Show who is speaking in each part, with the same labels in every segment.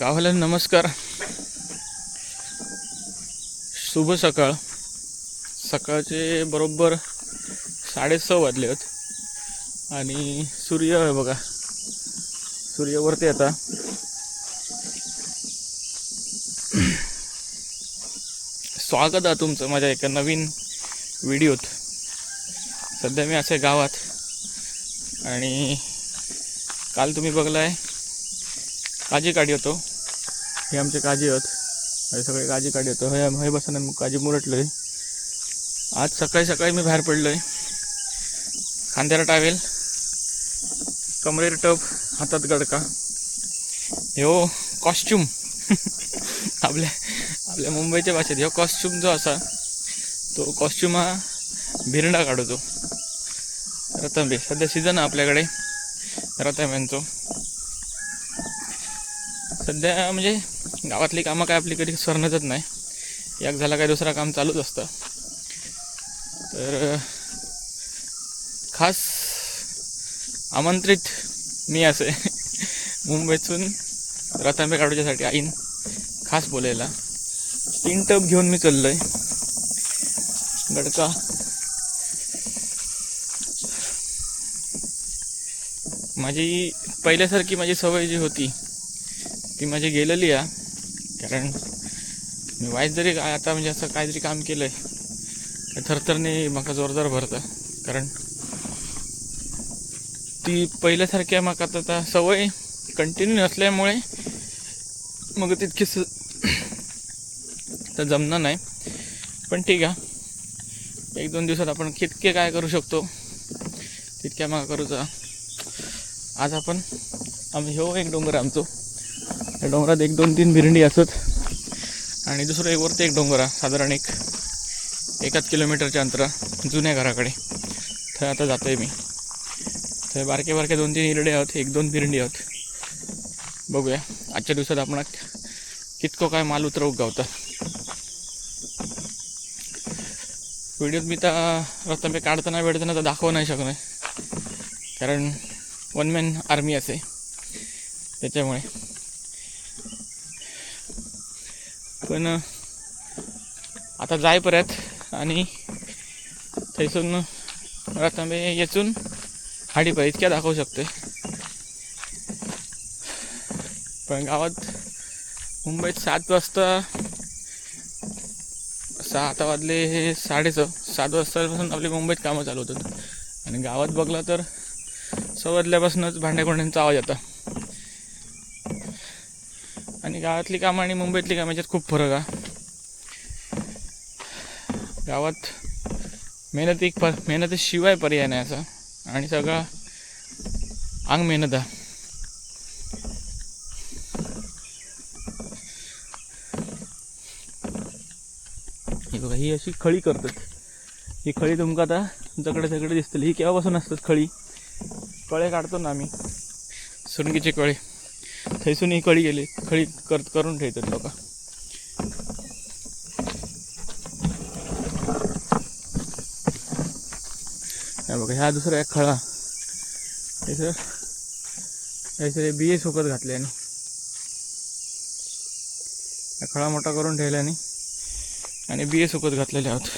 Speaker 1: गावाला नमस्कार. शुभ सकाळ. सकाळचे बरोबर साडेसहा वाजले आहेत आणि सूर्य आहे बघा. सूर्यवरती आता. स्वागत आहे तुमचं माझ्या एका नवीन व्हिडिओत. सध्या मी असे गावात. आणि काल तुम्ही बघलाय काजी काढी होतो. हे आमचे काजी आहेत. हे सगळे काजी काढी होतो. हे हे बसून काजी मुरटलो आहे आज सकाळी सकाळी मी बाहेर पडलो आहे खांद्याला टावेल. कमरेर टप हातात गडका. ह्यो कॉस्च्युम आपल्या आपल्या मुंबईच्या भाषेत ह्यो कॉस्च्युम जो असा तो कॉस्च्युम हा भिरंडा काढतो. रतांबे सध्या सीझन आहे आपल्याकडे. रतांब्यांचो सध्या म्हणजे गावातली कामं काय आपली कधी सरणतच नाही. एक झाला काय दुसरा काम चालूच असतं. तर खास आमंत्रित मी असे मुंबईतून रतांबे काढूच्यासाठी आईन खास बोलायला. तीन टप घेऊन मी चाललोय. गडका. माझी पहिल्यासारखी माझी सवय जी होती ती माझी गेलेली आहे. कारण मी वाईट जरी काय आता म्हणजे असं काहीतरी काम केलंय तर थरथरने म्हाका जोरदार भरतं. कारण ती पहिल्यासारख्या म्हाका आता सवय कंटिन्यू नसल्यामुळे मग तितकी स तर जमणार नाही. पण ठीक आहे. एक दोन दिवसात आपण कितके काय करू शकतो तितक्या मग करूचा. आज आपण आम्ही ह्यो एक डोंगर आमचो. त्या डोंगरात एक दोन तीन भिरंडी असत. आणि दुसरं एक वरती एक डोंगर आहे साधारण एक एकाच किलोमीटरच्या अंतरा जुन्या घराकडे. थंय आता जातो आहे मी. थंय बारके बारके दोन तीन इरडे आहोत एक दोन भिरंडी आहोत. बघूया. आजच्या दिवसात आपण कितको काय माल उतरवूक गावता. व्हिडिओत मी त्या रस्ता काढताना वेळताना तर दाखवू नाही शकणार. कारण वन मॅन आर्मी असे. त्याच्यामुळे. पण आता जाय परत आणि थंयसून रतांबे येचून हाडी पाहिजे इतक्या दाखवू शकते पण गावात मुंबईत सात वाजता सहा आता वाजले हे सात वाजतापासून आपली मुंबईत कामं चालू होतात. आणि गावात बघला तर सवाजल्यापासूनच भांड्याकोंड्यांचा आवाज येतात गावातली कामं आणि मुंबईतली कामं याच्यात खूप फरक आहे गावात मेहनत एक पर मेहनतीशिवाय पर्याय नाही असा. आणि सगळा अंग मेहनत आहे बघा ही अशी खळी करतात. ही खळी तुमका आता जकडे सगळे दिसतील. ही केव्हापासून असतात खळी? कळे काढतो ना आम्ही. सुरंगीचे कळे. थैसून ही कळी गेली. खळी कर करून ठेवतात लोक. बघा ह्या दुसरा एक खळा. हे सर हे सर बिये घातले आणि खळा मोठा करून ठेवल्याने आणि बिये सुकत घातलेले आहोत.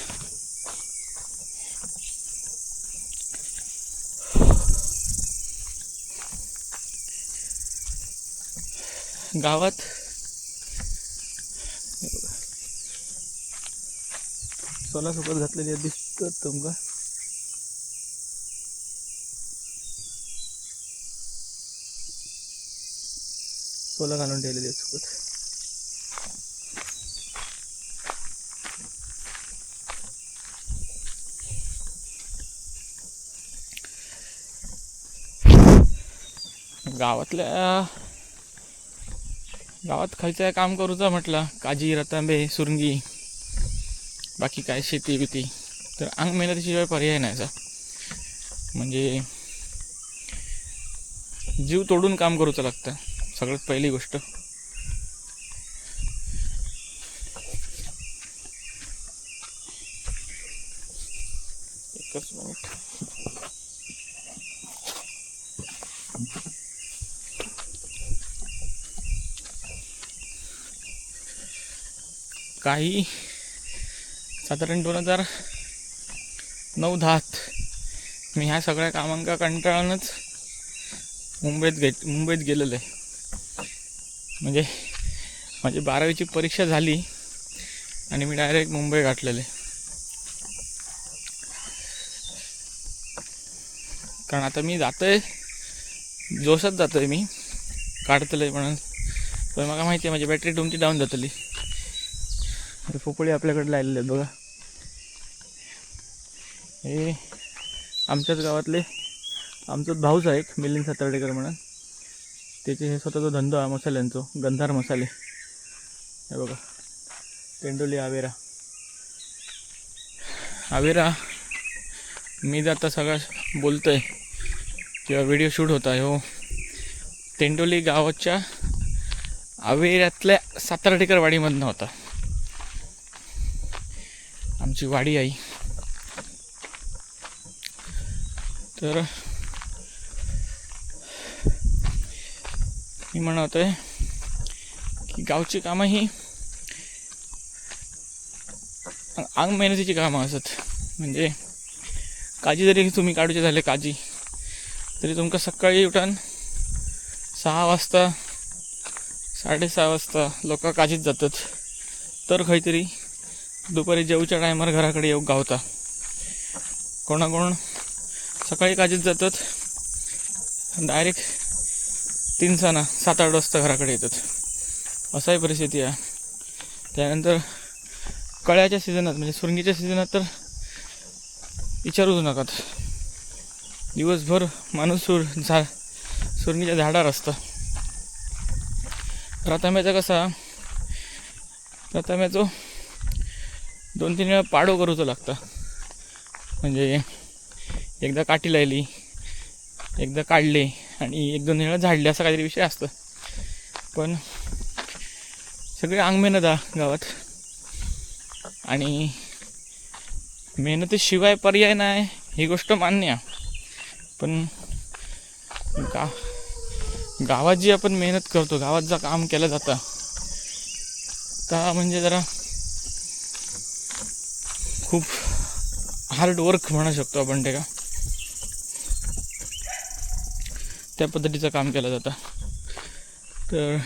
Speaker 1: गावात. सोला सुकत घातलेली दिसतात तुमका सोला घालून ठेवलेली आहे सुकत गावातल्या गावात खायचं काम करूचा म्हटलं. काजी रतांबे सुरंगी बाकी काय शेती बिती. तर अंग मेहनतीशिवाय पर्याय नाही असा. म्हणजे जीव तोडून काम करूचं लागतं. सगळ्यात पहिली गोष्ट एकच मिनिट काही साधारण दोन हजार नऊ दहात मी ह्या सगळ्या कामांका कंटाळूनच मुंबईत गे मुंबईत गेलेलो आहे. म्हणजे माझी बारावीची परीक्षा झाली आणि मी डायरेक्ट मुंबई गाठलेले कारण आता मी जातोय जोशात जातोय मी काढतलंय म्हणून. पण मला माहिती आहे माझी बॅटरी तुमची डाऊन जातली. अरे पोपळी आपल्याकडे लागलेले आहेत बघा. हे आमच्याच गावातले आमचाच भाऊच आहे एक मिलिंद सातर्डेकर म्हणून. त्याचे हे स्वतःचा धंदा आहे मसाल्यांचो गंधार मसाले. हे बघा तेंडोली आवेरा. आवेरा मी जर आता सगळं आहे किंवा व्हिडिओ शूट होता हो. तेंडोली गावाच्या आवेऱ्यातल्या सातार्डेकर वाडीमधनं होता. आमची वाडी आई. तर मी म्हणत आहे की गावची कामं ही अंग मेहनतीची कामं असत. म्हणजे काजी जरी तुम्ही काढूचे झाले काजी तरी तुमका सकाळी उठान सहा वाजता साडेसहा वाजता लोक काजीत जातात. तर खंयतरी दुपारी जेवच्या टायमार घराकडे येऊ गावता. कोणाकोण सकाळी काजीत जातात. डायरेक्ट तीन सणा सात आठ वाजता घराकडे येतात. असाही परिस्थिती आहे. त्यानंतर कळ्याच्या सीझनात म्हणजे सुरंगीच्या सीझनात तर विचारूच नकात. दिवसभर माणूस सुर झा सुरंगीच्या झाडावर असतं. रतांब्याचा कसा? रतांब्याचो दोन तीन वेळा पाडो करूचं लागतं. म्हणजे एकदा काठी लायली एकदा काढले आणि एक दोन वेळा झाडले असा काहीतरी विषय असतं. पण सगळे अंग मेहनत गावात. आणि मेहनतीशिवाय पर्याय नाही ही गोष्ट मान्य आहे. पण गा गावात जी आपण मेहनत करतो गावात जा काम केलं जातं का म्हणजे जरा खूप हार्ड वर्क म्हणू शकतो आपण ते का? त्या पद्धतीचं काम केलं जातं. तर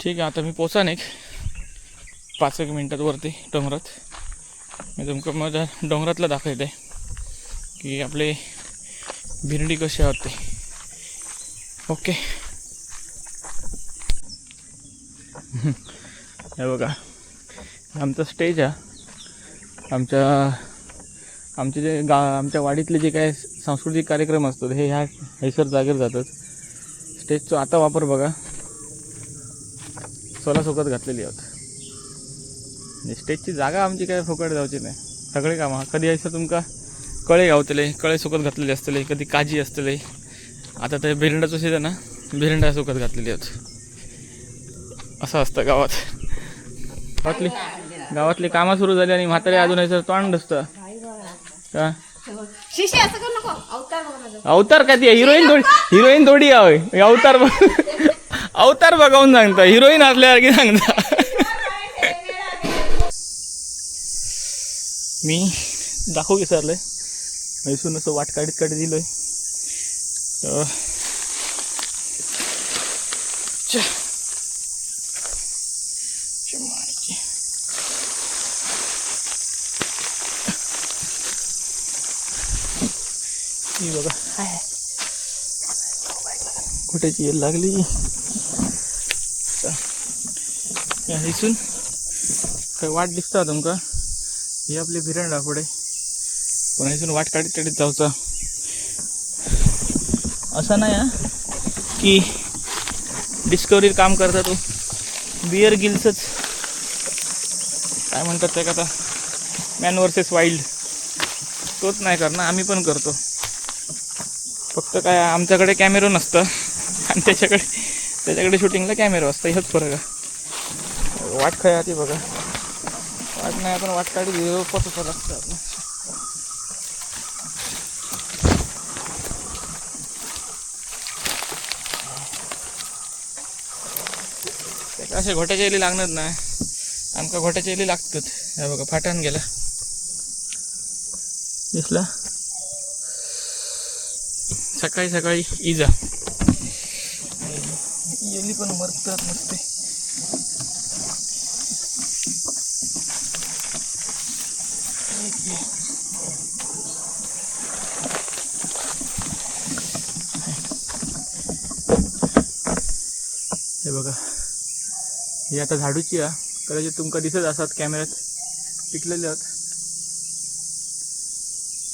Speaker 1: ठीक आहे आता मी पोचान एक पाच एक मिनटात वरती डोंगरात. मी तुमका मग डोंगरातला दाखवते की आपले भिरडी कशी आहोत ते. ओके. हे बघा आमचा स्टेज आहे. आमच्या आमचे जे गा आमच्या वाडीतले जे काय सांस्कृतिक कार्यक्रम असतात हे ह्या हैसर जागेवर जातात. स्टेजचा आता वापर बघा. सोला सोकत घातलेली आहोत. स्टेजची जागा आमची काय फुकट जावची नाही. सगळे कामं. कधी असं तुमका कळे गावतले कळे सुकत घातलेले असतले कधी काजी असतले. आता ते भिरंडाचं सीझन ना भिरंडा सुकत घातलेली आहेत. असं असतं गावात. गावातली गावातली कामं सुरू झाली आणि म्हातारे अजून याचं तोंड असतं का?
Speaker 2: अवतार
Speaker 1: का ती? हिरोईन थोडी हिरोईन थोडी आहे अवतार बघ अवतार बघावून सांगता. हिरोईन असल्यासारखी सांगता. मी दाखवू विसरलोय मैसून असं वाट काढीत काढीत दिलोय. ही बघा. कुठेची येल लागली? इथून. काय वाट दिसता तुमका? ही आपली भिरंडा पुढे. पण इथून वाट काढीत काढीत जाऊचा. असं नाही हा. की डिस्कवरीत काम करता तो. बिअर गिल्सच. काय म्हणतात ते का आता? मॅन वर्सेस वाईल्ड तोच नाही करणार आम्ही पण करतो. फक्त काय आमच्याकडे कॅमेरो नसतं. आणि त्याच्याकडे त्याच्याकडे शूटिंगला कॅमेरो असतं. हेच फरक आहे. वाट खाय ती बघा. वाट नाही आपण वाट काढी पतो लागतं आपण असे घोट्याच्या येली लागणार नाही. आमका घोट्याच्या इली लागतात. हे बघा फाटान गेला दिसला? सकाळी सकाळी इजा येली पण मरतात मस्ते हे बघा. ही आता झाडूची आहे कदाचित तुमका दिसत असतात कॅमेऱ्यात. पिकलेले आहेत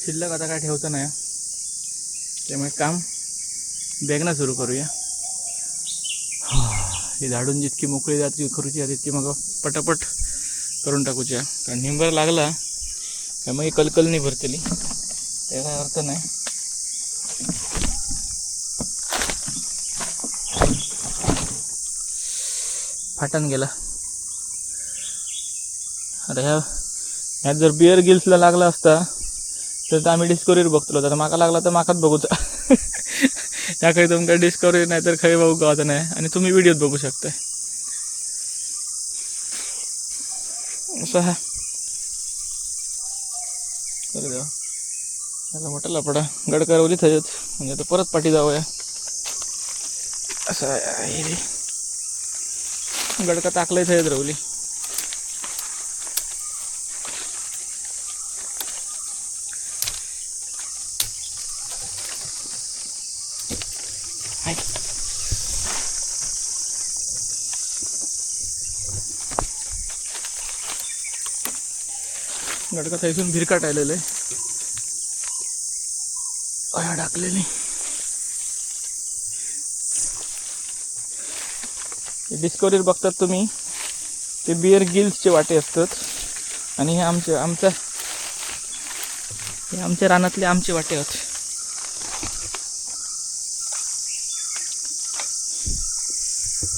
Speaker 1: शिल्लक आता काय ठेवतं नाही त्यामुळे काम बेगना सुरू करूया. ही झाडून जितकी मोकळी जात करूची आहे तितकी मग पटापट करून टाकूच्या. कारण निंबर लागला त्यामुळे कलकल नाही भरतली. त्याचा काय अर्थ नाही. फाटन गेला. अरे ह्या ह्यात जर बिअर गिल्सला लागला असता तर आम्ही डिस्कवरी बघतलो. तर माका लागला तर माकाच बघूचा. ह्या काही तुमका डिस्कवरी नाही तर खरी बघू गावात नाही. आणि तुम्ही व्हिडिओत बघू शकताय. असं हा देवा. त्याला मोठा लपडा गड करवली थयत म्हणजे आता परत पाठी जाऊया. असं आहे. गडका टाकलंय थयत रवली. गडका थैसून भिरकाट आलेलं आहे. अया टाकलेली डिस्कवरीवर बघतात तुम्ही. ते बिअर गिल्सचे वाटे असतात. आणि हे आमचे आमचा हे आमच्या रानातले आमचे वाटे आहेत.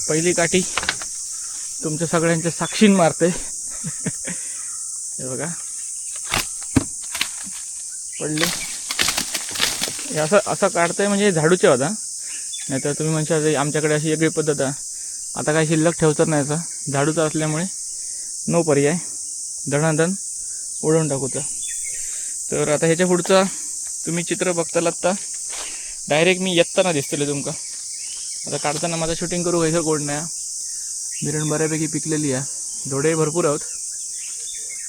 Speaker 1: पहिली काठी तुमच्या सगळ्यांच्या साक्षीन मारते. हे बघा. पडले. हे असं असं काढतंय म्हणजे झाडूचे होता नाहीतर तुम्ही म्हणशाल आमच्याकडे अशी वेगळी पद्धत आहे. आता काही शिल्लक ठेवतात नाही आता झाडूचा असल्यामुळे नो पर्याय. धडाधण ओढून टाकूचा तर. आता ह्याच्या पुढचा तुम्ही चित्र बघताल आत्ता डायरेक्ट मी येताना दिसतले तुमका. आता काढताना माझं शूटिंग करू काही कोण नाही मिरण बऱ्यापैकी पिकलेली आहे. धोडे भरपूर आहोत.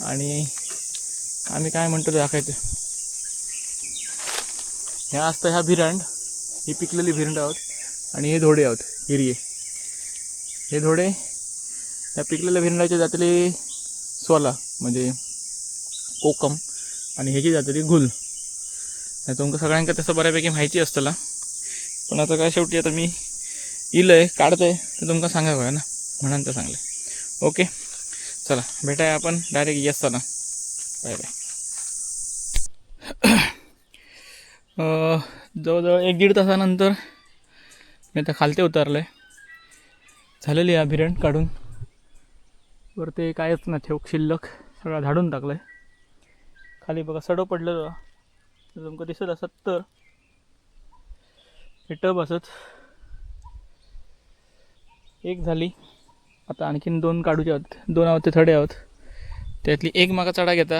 Speaker 1: आणि आम्ही काय म्हणतो ते ह्या असतं ह्या भिरंड. ही पिकलेली भिरंड आहोत. आणि हे धोडे आहोत हिरिये हे धोडे ह्या पिकलेल्या भिरंडाच्या जातले सोला म्हणजे कोकम आणि ह्याची जातली गुल. नाही तुमका सगळ्यांका तसं बऱ्यापैकी माहिती असतला. पण आता काय शेवटी आता मी इलंय काढतोय तर तुमका सांगा बघा ना. म्हणून तर सांगले ओके? चला भेटाय आपण डायरेक्ट येस बाय बाय. जवळजवळ एक दीड तासानंतर मी आता खालते उतरलं आहे झालेली आहे भिरण काढून. वर ते कायच ना ठेव शिल्लक सगळा झाडून टाकलं आहे खाली बघा सडो पडलेलं तुमकं दिसत असत तर. हे टब असत. एक झाली. आता आणखीन दोन काढूचे आहोत. दोन आहोत ते थडे आहोत. त्यातली एक मागा चढा घेता.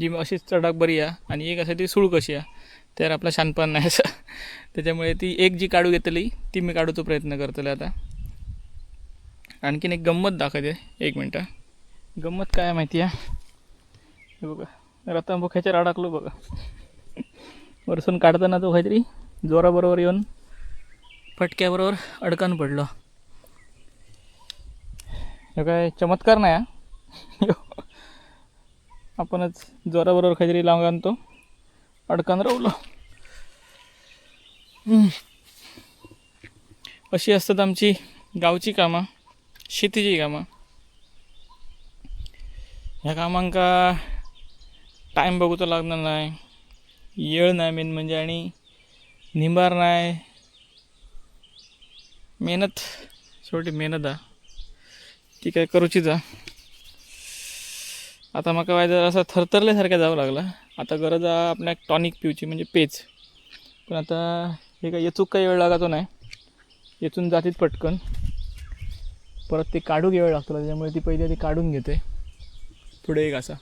Speaker 1: जी अशीच चढाक बरी आहे. आणि एक असा ती सुळक कशी आहे. तर आपला शानपण नाही असं. त्याच्यामुळे ती एक जी काढू घेतली ती मी काढूचा प्रयत्न करतले आता. आणखीन एक गंमत दाखवते एक मिनटं. गंमत काय माहिती आहे? हे बघा रतांबो ह्याच्यावर अडकलो बघा. वरसून काढताना तो काहीतरी जोराबरोबर येऊन फटक्याबरोबर अडकान पडलो. हे काय चमत्कार नाही हा. आपणच जोराबरोबर काहीतरी लावून आणतो. अडकान राहलो. हम्म. अशी असतात आमची गावची कामं शेतीची कामं. ह्या कामांका टाईम बघूचा लागणार नाही. येळ नाही मेन म्हणजे आणि निंबार नाही. मेहनत शेवटी मेहनत आ ती काय करूचीच आ आता म्हाका वायदर असं थरथरल्यासारख्या जावं लागला. आता गरज आहे आपल्या टॉनिक पिवची म्हणजे पेच. पण आता हे काय येचूक काही वेळ लागातो नाही. येचून जातीत पटकन. परत ते काढू वेळ लागतो त्याच्यामुळे ती पहिली ती काढून घेते. पुढे एक असा.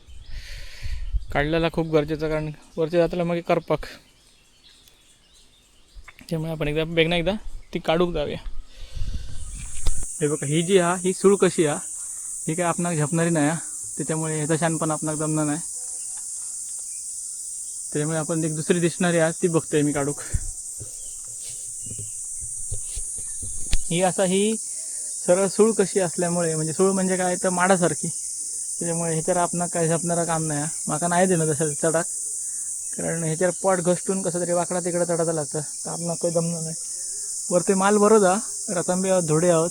Speaker 1: काढलेला खूप गरजेचं कारण वरच्या जाताला मग करपाक. त्यामुळे आपण एकदा बेगना एकदा ती काढूक जाऊया. हे बघा ही जी हा ही सूळ कशी हा ही काय आपणाक झपणारी नाही हा. त्याच्यामुळे ह्याचा शानपण आपणाक जमणार नाही. त्यामुळे आपण एक दुसरी दिसणारी आहे ती बघतोय मी काढूक ही असा ही सरळ सूळ कशी असल्यामुळे म्हणजे सूळ म्हणजे काय तर माडासारखी. त्याच्यामुळे ह्याच्यावर आपण काय झपणारा काम नाही माका नाही देणं तसं चढाक. कारण ह्याच्यावर पॉट घसटून कसं तरी वाकडा तिकडे चढायचं लागतं. तर आपण काही जमणार नाही. वरती माल बरोच जा रतांबे आहोत धोडे आहोत.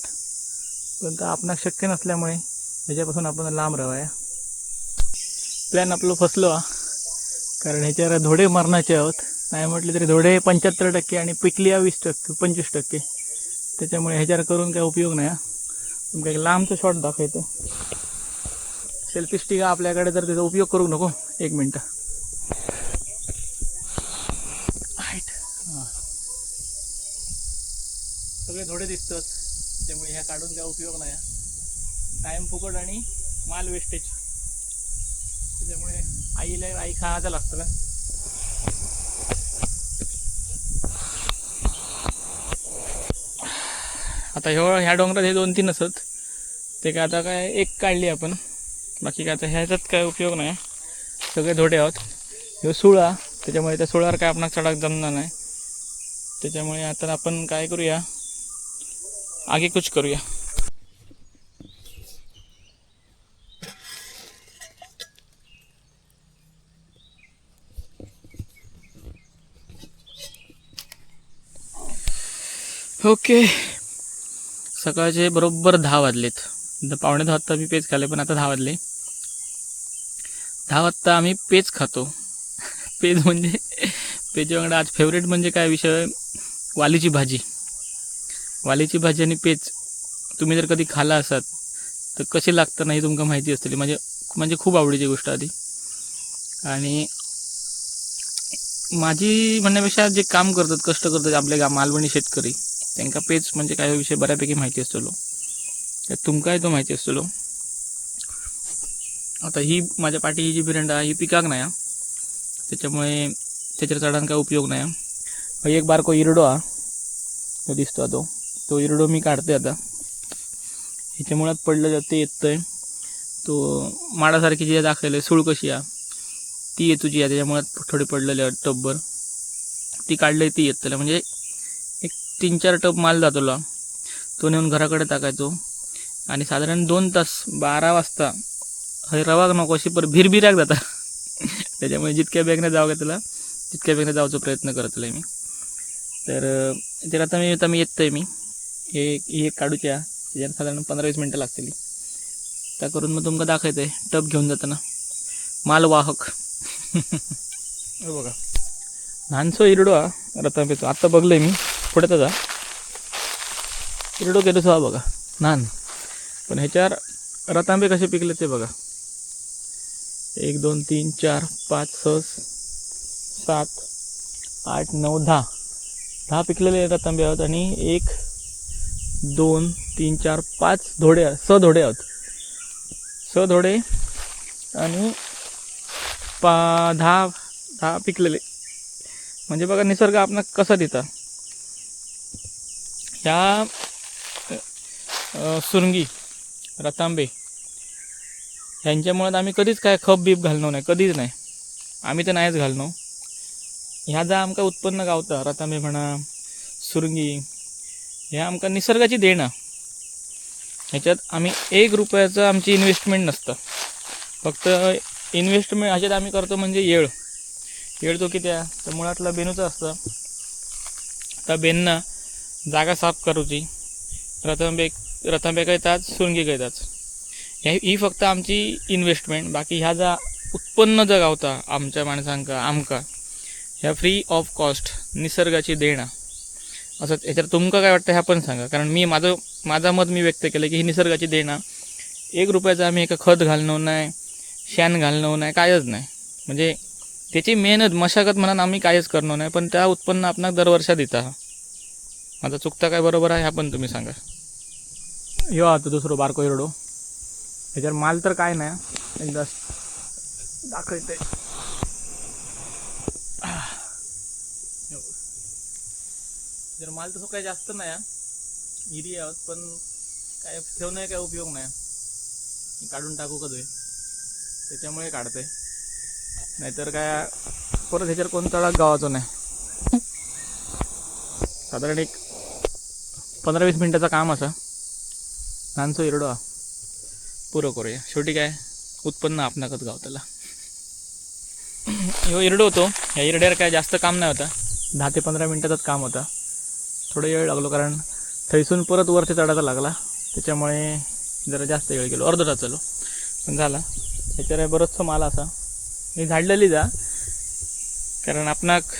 Speaker 1: पण तर आपणाक शक्य नसल्यामुळे ह्याच्यापासून आपण लांब राहूया. प्लॅन आपलं फसलो हा. कारण ह्याच्यावर धोडे मरणाचे आहोत. नाही म्हटले तरी धोडे पंच्याहत्तर टक्के आणि पिकली आहे वीस टक्के पंचवीस टक्के. त्याच्यामुळे ह्याच्यावर करून काही उपयोग नाही हा. तुमका एक लांबचं शॉट दाखवतो. सेल्फी स्टिक आपल्याकडे तर त्याचा उपयोग करू नको एक मिनटं. सगळे धोडे दिसतात त्यामुळे ह्या काढून काय उपयोग नाही टाईम फुकट आणि माल वेस्टेज त्याच्यामुळे आईला आई खायचं लागतं ना. आता ह्यो ह्या डोंगरात हे दोन तीन असत. ते काय आता काय एक काढली आपण. बाकी काय आता ह्याच्यात काय उपयोग नाही. सगळे धोडे आहोत. ह्यो सुळा. त्याच्यामुळे त्या सुळावर काय आपणा चढाक जमणार नाही. त्याच्यामुळे आता आपण काय करूया? आगे कुछ करूया. ओके. सकाळचे बरोबर दहा वाजलेत. पावणे दहा वाजता मी पेज खाल्ले पण आता दहा वाजले. दहा वाजता आम्ही पेज खातो. पेज म्हणजे पेजवांगडा आज फेवरेट म्हणजे काय विषय? वालीची भाजी. वालीची भाजी आणि पेज. तुम्ही जर कधी खाला असाल तर कशी लागतं नाही तुमका माहिती असतली. म्हणजे म्हणजे खूप आवडीची गोष्ट आधी. आणि माझी म्हणण्यापेक्षा जे काम करतात कष्ट करतात आपले गा मालवणी शेतकरी त्यांना पेज म्हणजे काय विषय बऱ्यापैकी माहिती असतलो त्यात तुमकाय तो माहिती असतलो आता ही माझ्या पाठी ही जी बिरंडा ही पिकाक नाही हा. त्याच्यामुळे त्याच्या चढान काय उपयोग नाही हा. एक बारको इरडो हा. तो दिसतो तो तो इरडो मी काढते आता. ह्याच्या मुळात पडलं जाते आहे तो माडासारखी जी दाखवलं सूळ कशी आहे ती येतुची आहे. त्याच्यामुळे थोडी पडलेली आहे ती काढली ती येतलं म्हणजे तीन चार टब माल जातलो. तो नेऊन घराकडे टाकायचो. आणि साधारण दोन तास बारा वाजता हय रवाग नको अशी पर भिरभिराक जाता त्याच्यामुळे जितक्या बॅगने जावं त्याला तितक्या बॅगने जायचा प्रयत्न करतलो मी. तर त्याला आता मी आता मी येतोय मी. हे ही एक काढूची आहे त्याच्यात साधारण पंधरा वीस मिनटं लागतील. त्या करून मग तुमका दाखवते टब घेऊन जाताना. मालवाहक हे बघा. लहानसो इरडो हा. रतांबेचो आत्ता बघलंय मी. पुढे त्याचा इरडो केलो हा बघा. लहान पण ह्याच्यावर रतांबे कसे पिकले ते बघा. एक दोन तीन चार पाच सहा सात आठ नऊ दहा. दहा पिकलेले रतांबे आहोत आणि एक दोन तीन चार पाच धोडे स धोडे आहोत. स धोडे आणि पा दहा दहा पिकलेले. म्हणजे बघा निसर्ग आपण कसा देता ह्या सुरंगी रतांबे ह्यांच्यामुळे आम्ही कधीच काय खप बीप घालणं नाही कधीच नाही. आम्ही तर नाहीच घालणं ह्या जा आमका उत्पन्न गावता रतांबे म्हणा सुरंगी ह्या आमका निसर्गाची देणं. ह्याच्यात आम्ही एक रुपयाचं आमची इन्व्हेस्टमेंट नसतं. फक्त इन्व्हेस्टमेंट ह्याच्यात आम्ही करतो म्हणजे येळ. येळ तो किती आहे? तर मुळातला बेनूचा असतं. त्या बेनना जागा साफ करूची. रथंबेक रतांबे कळतात सुरंगी कळतात ह्या ही फक्त आमची इन्व्हेस्टमेंट बाकी ह्या जा उत्पन्न जर गावता आमच्या माणसांका आमका ह्या फ्री ऑफ कॉस्ट निसर्गाची देणं. असं याच्यात तुमका काय वाटतं ह्या पण सांगा. कारण मी माझं माझं मत मी व्यक्त केलं की ही निसर्गाची देणं. एक रुपयाचं आम्ही एका खत घालणं नाही शेण घालणं नाही कायच नाही. म्हणजे त्याची मेहनत मशागत म्हणून आम्ही कायच करणार नाही पण त्या उत्पन्न आपणाक दरवर्षा देता. माझा चुकता काय बरोबर आहे हा पण तुम्ही सांगा. यो आता दुसरो बारको हिरडो. ह्याच्यावर माल तर काय नाही एकदा दाखवते. जर माल तसं काही जास्त नाही इरी आहोत पण काय ठेवणं काय उपयोग नाही. काढून टाकू कधी त्याच्यामुळे काढते नाहीतर काय परत ह्याच्यावर कोणता गावाचं नाही. साधारण एक पंधरा वीस मिनिटाचं काम असं. लहानसं इरडो. पुरं करूया. शेवटी काय? उत्पन्न आपणाकच गाव त्याला ह्यो इरडो होतो ह्या इरड्यावर काय जास्त काम नाही होता. दहा ते पंधरा मिनिटाचाच काम होता. थोडं वेळ लागलो कारण थैसून परत वरती चढायचा लागला. त्याच्यामुळे जरा जास्त वेळ गेलो. अर्धा तास चालू पण झाला. ह्याच्यावर बरंचसं माल असा. मी झाडलेली जा कारण आपणाक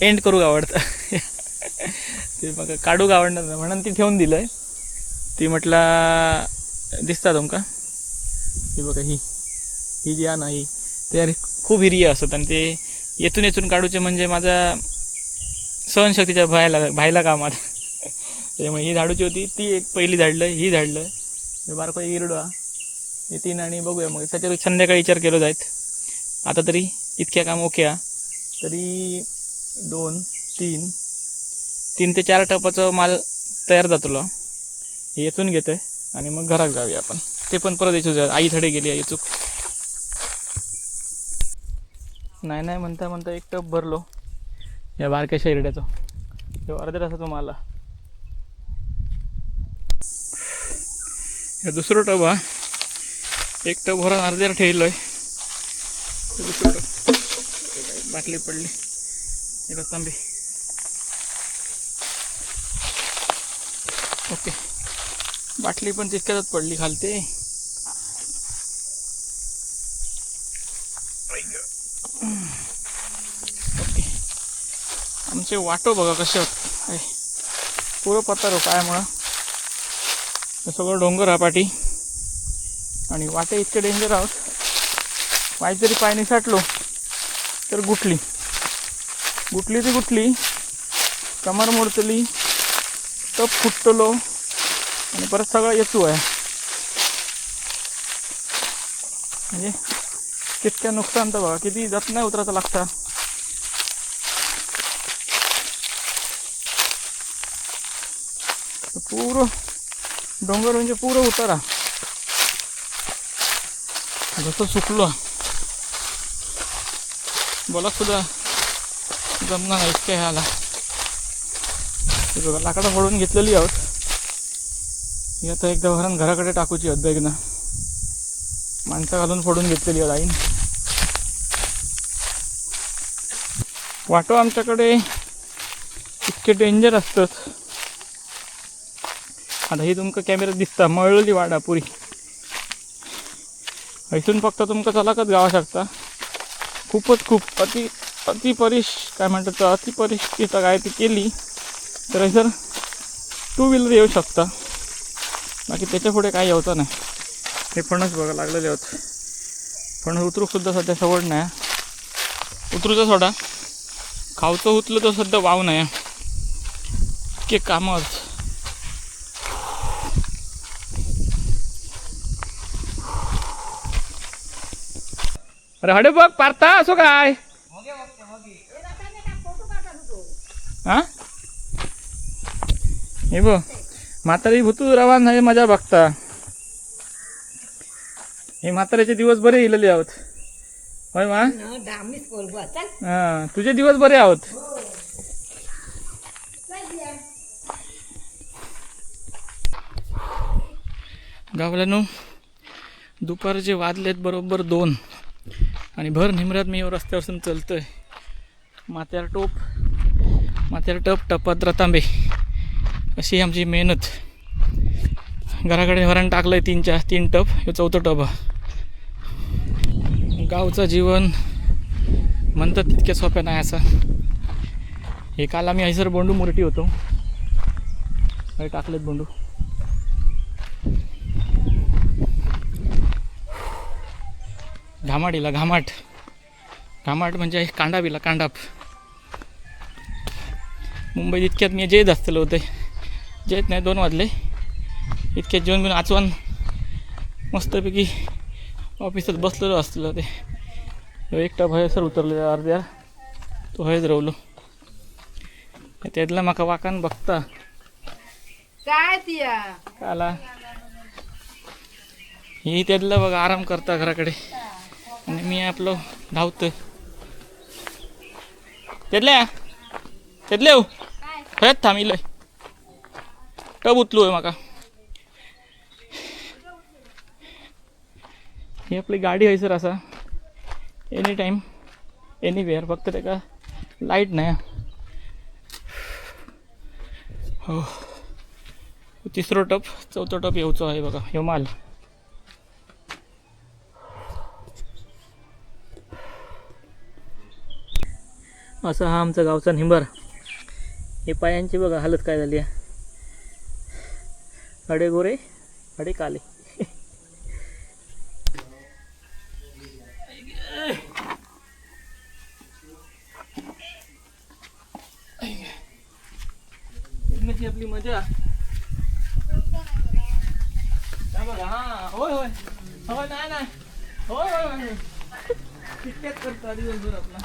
Speaker 1: एंड करू आवडतं. ते मग काढू आवडणार म्हणून ती ठेवून दिलं आहे ती म्हटलं दिसता तुमका ही बघा ही. ही जी आहे ना ही. ते खूप हिरिय असत आणि ते येथून येथून काढूचे म्हणजे माझा सहनशक्तीच्या भायला भायला कामात. त्यामुळे ही झाडूची होती ती एक पहिली झाडलं ही झाडलं. हे बारको इरडो हे तीन आणि बघूया मग. त्याच्यावर संध्याकाळी विचार केलो जायत आता तरी इतक्या काम ओके तरी दोन तीन तीन ते चार टपाचं माल तयार जातलो हे येथून घेतोय आणि मग घरात जाऊया आपण. ते पण परत यायचो आई थडे गेली आई चूक. नाही नाही म्हणता म्हणता एक टप भरलो. या बारक्याशा हिरड्याचं हे अर्ध्या तासाचं माल हे दुसरं टब हा. एक टप भरून अर्ध्यावर ठेवलो आहे दुसरं टप. बाटली पडली. हे तांबी ओके. बाटली पण तितक्यातच पडली खालते. ओके. आमचे वाटो बघा कसे होत. पुरं पत्ता रो पायामुळं सगळं डोंगर हा पाठी आणि वाटे इतके डेंजर आहोत. पाय जरी पायने साठलो तर गुटली गुटली ती गुटली कमर मोडतली. तो फुटतलो आणि परत सगळं येतो आहे. म्हणजे कितक्या नुकसान तर बघा किती जात नाही उतरायचं लागतं. पूर डोंगर म्हणजे पूर उतारा. जसं सुकलो. बोला सुद्धा जमणार नाही इतक्या ह्याला. बघा लाकडं फोडून घेतलेली आहोत. ही आता एकदा वरण घराकडे टाकूची आहेत बॅगनं माणसं घालून फोडून घेतलेली आहोत आईन. वाटो आमच्याकडे. इतके डेंजर असतात. आता ही तुमका कॅमेऱ्यात दिसता मळलेली वाडा पुरी. हैसून फक्त तुमका चलाकच गावा शकता. खूपच खूप अति अति परिश काय म्हणतात तर अति परिष्ठित काय ती केली. तर हैसर टू व्हीलर येऊ शकता. बाकी त्याच्या पुढे काही होतं नाही. हे फणस बघा लागलेले होत फणस उतरूक सुद्धा सध्या सवड नाही. उतरूचा सोडा. खावचं उतलं तर सध्या वाव नाही. के कामं आहेत. अरे हडे बघ पारता असो काय? हा हे बघ. म्हातारी भूतू रवान आहे मजा बघता हे म्हाताऱ्याचे दिवस बरे इलेले आहोत. होय मा?
Speaker 2: चल.
Speaker 1: हा तुझे दिवस बरे आहोत. गावल्यानो दुपारचे वाजलेत बरोबर दोन. आणि भर निमऱ्यात मी रस्त्यावरून चलतोय. माथ्यावर टोप माथ्यावर टप टपात रतांबे. अशी आमची मेहनत. घराकडे व्हरण टाकलं आहे तीन चार तीन टप हे चौथं टप गावचं जीवन म्हणतात तितक्या सोप्या नाही असं. हे काल आम्ही हैसर बोंडू मुरटी होतो. हे टाकलेत बोंडू. घामाडीला घामाट. घामाट म्हणजे कांडाबीला कांडाप. मुंबईत इतक्यात मी जयत असलेलो होते जयत नाही दोन वाजले. इतक्यात जेवण बिवून आचवण मस्तपैकी ऑफिसात बसलेलो असलेलो ते. एकटा भयसर उतरलेला अर्ध्या. तो हयच रावलो त्यातला म्हाका वाकान बघता.
Speaker 2: काय तिया?
Speaker 1: आला ही त्यातलं बघा आराम करता घराकडे. आणि मी आपलं धावतोय. त्यातल्या? त्यातले हो? खरंच थांबिलोय टब उचलूय माका? ही आपली गाडी आहे सर असा एनी टाईम एनीवेअर फक्त त्याका लाइट नाही हो तिसरो टप चौथो टप येवचो आहे बघा ह्यो माल। असा हा आमचा गावचा निंबर। हे पायांची बघा हालत काय झाली आहे? अडेगोरे अडेकाले अडे काले फिरण्याची आपली मजा हा बघा हा होय होय होय नाही नाही होय होय होय होय. तितक्यात करतो दिवसभर आपला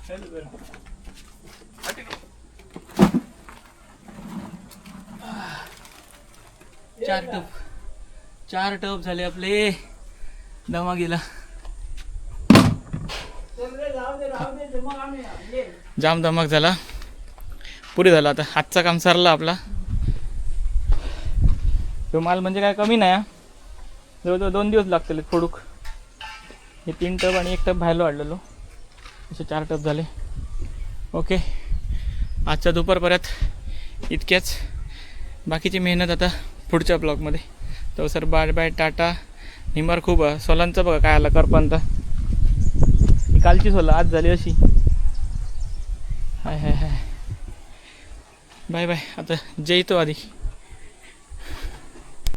Speaker 1: चल बरं. चार टप. चार टप झाले आपले. दमा गेला. जाम धमाक झाला. पुरे झाला आता. हातचा काम सरला आपला. तो माल म्हणजे काय कमी नाही हा. जवळजवळ दोन दिवस लागतील फोडूक हे तीन टप आणि एक टप बाहेर वाढलेलो. असे चार टप झाले. ओके. आजच्या दुपारपर्यंत इतक्याच. बाकीची मेहनत आता पुढच्या ब्लॉगमध्ये. तो सर बाय बाय टाटा. निंबार खूप सोलांचं बघा काय आला करपंत. ही कालची सोला आज झाली अशी. हाय हाय हाय. बाय बाय आता जयतो आधी.